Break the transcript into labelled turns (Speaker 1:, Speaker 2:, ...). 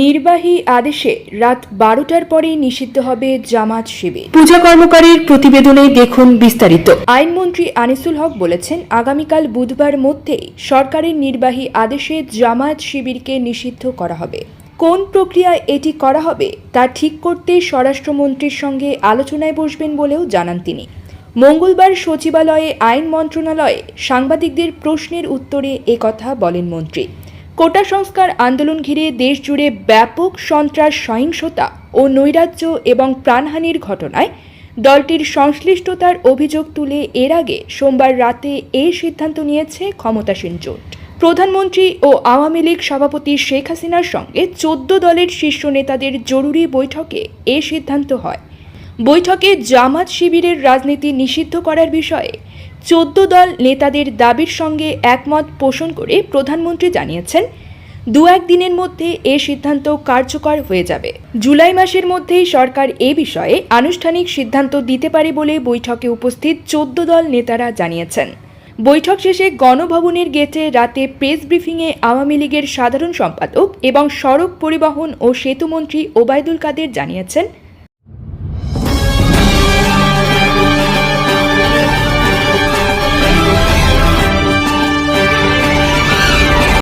Speaker 1: নির্বাহী আদেশে রাত বারোটার পরে নিষিদ্ধ হবে জামাত শিবির
Speaker 2: পূজা কর্মকারীর প্রতিবেদনে দেখুন বিস্তারিত
Speaker 1: আইনমন্ত্রী আনিসুল হক বলেছেন আগামীকাল বুধবার মধ্যেই সরকারের নির্বাহী আদেশে জামায়াত শিবিরকে নিষিদ্ধ করা হবে কোন প্রক্রিয়ায় এটি করা হবে তা ঠিক করতে স্বরাষ্ট্রমন্ত্রীর সঙ্গে আলোচনায় বসবেন বলেও জানান তিনি মঙ্গলবার সচিবালয়ে আইন মন্ত্রণালয়ে সাংবাদিকদের প্রশ্নের উত্তরে একথা বলেন মন্ত্রী কোটা সংস্কার আন্দোলন ঘিরে দেশজুড়ে ব্যাপক সন্ত্রাস সহিংসতা ও নৈরাজ্য এবং প্রাণহানির ঘটনায় দলটির সংশ্লিষ্টতার অভিযোগ তুলে এর আগে সোমবার রাতে এই সিদ্ধান্ত নিয়েছে ক্ষমতাসীন জোট প্রধানমন্ত্রী ও আওয়ামী লীগ সভাপতি শেখ হাসিনার সঙ্গে চোদ্দ দলের শীর্ষ নেতাদের জরুরি বৈঠকে এ সিদ্ধান্ত হয় বৈঠকে জামাত শিবিরের রাজনীতি নিষিদ্ধ করার বিষয়ে চোদ্দ দল নেতাদের দাবির সঙ্গে একমত পোষণ করে প্রধানমন্ত্রী জানিয়েছেন দু একদিনের মধ্যে এ সিদ্ধান্ত কার্যকর হয়ে যাবে জুলাই মাসের মধ্যেই সরকার এ বিষয়ে আনুষ্ঠানিক সিদ্ধান্ত দিতে পারে বলে বৈঠকে উপস্থিত চোদ্দ দল নেতারা জানিয়েছেন বৈঠক শেষে গণভবনের গেটে রাতে প্রেস ব্রিফিংয়ে আওয়ামী লীগের সাধারণ সম্পাদক এবং সড়ক পরিবহন ও সেতুমন্ত্রী ওবায়দুল কাদের জানিয়েছেন